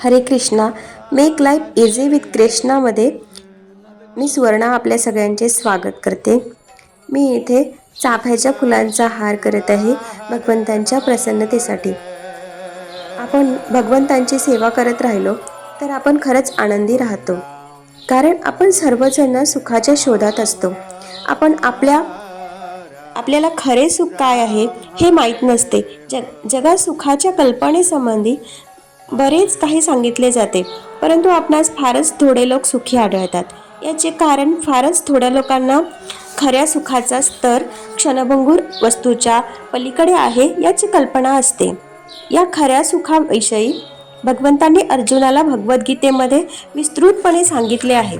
Hare Krishna. Make life easy with कृष्णामध्ये मी सुवर्णा आपल्या सगळ्यांचे स्वागत करते. मी इथे चाफ्याच्या फुलांचा हार करत आहे भगवंतांच्या प्रसन्नतेसाठी. आपण भगवंतांची सेवा करत राहिलो तर आपण खरंच आनंदी राहतो. कारण आपण सर्वजण सुखाच्या शोधात असतो. आपण आपल्या आपल्याला खरे सुख काय आहे हे माहीत नसते. जग जगात सुखाच्या कल्पनेसंबंधी बरेच काही सांगितले जाते परंतु आपणास फारच थोडे लोक सुखी आढळतात. याचे कारण फारच थोड्या लोकांना खऱ्या सुखाचा स्तर क्षणभंगूर वस्तूच्या पलीकडे आहे याची कल्पना असते. या खऱ्या सुखाविषयी भगवंतांनी अर्जुनाला भगवद्गीतेमध्ये विस्तृतपणे सांगितले आहे.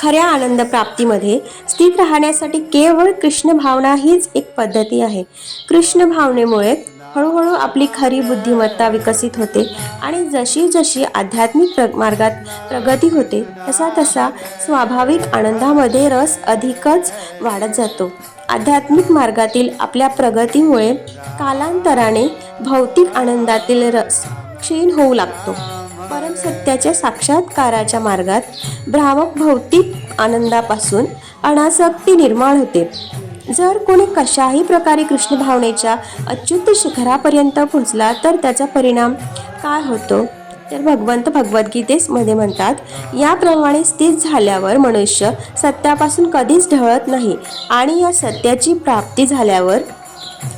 खऱ्या आनंद प्राप्तीमध्ये स्थित राहण्यासाठी केवळ कृष्ण भावना हीच एक पद्धती आहे. कृष्ण भावनेमुळे हळूहळू आपली खरी बुद्धिमत्ता विकसित होते आणि जशी जशी आध्यात्मिक प्र मार्गात प्रगती होते तसा तसा स्वाभाविक आनंदामध्ये रस अधिकच वाढत जातो. आध्यात्मिक मार्गातील आपल्या प्रगतीमुळे कालांतराने भौतिक आनंदातील रस क्षीण होऊ लागतो. परमसत्याच्या साक्षात्काराच्या मार्गात भ्रामक भौतिक आनंदापासून अनासक्ती निर्माण होते. जर कोणी कशाही प्रकारे कृष्ण भावनेच्या अच्युत शिखरापर्यंत पोहोचला तर त्याचा परिणाम काय होतो? तर भगवंत भगवद्गीतेस मध्ये म्हणतात याप्रमाणे स्थित झाल्यावर मनुष्य सत्यापासून कधीच ढळत नाही आणि या सत्याची प्राप्ती झाल्यावर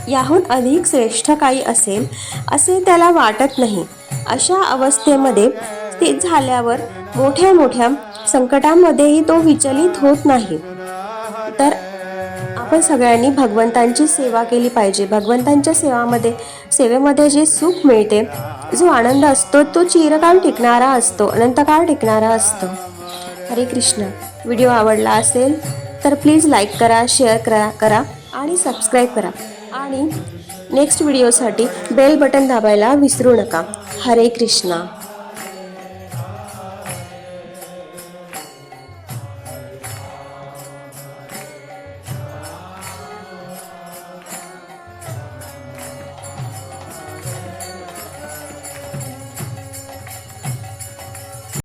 याहून अधिक श्रेष्ठ काही असेल असे त्याला वाटत नाही. अशा अवस्थेमध्ये स्थित झाल्यावर मोठ्या मोठ्या संकटांमध्येही तो विचलित होत नाही. तर आपण सगळ्यांनी भगवंतांची सेवा केली पाहिजे. भगवंतांच्या सेवामध्ये सेवेमध्ये जे सुख मिळते जो आनंद असतो तो चिरकाळ टिकणारा असतो अनंतकाळ टिकणारा असतो. हरे कृष्ण. व्हिडिओ आवडला असेल तर प्लीज लाईक करा शेअर करा करा आणि सबस्क्राईब करा. आणि नेक्स्ट व्हिडिओसाठी बेल बटन दाबायला विसरू नका. हरे कृष्णा.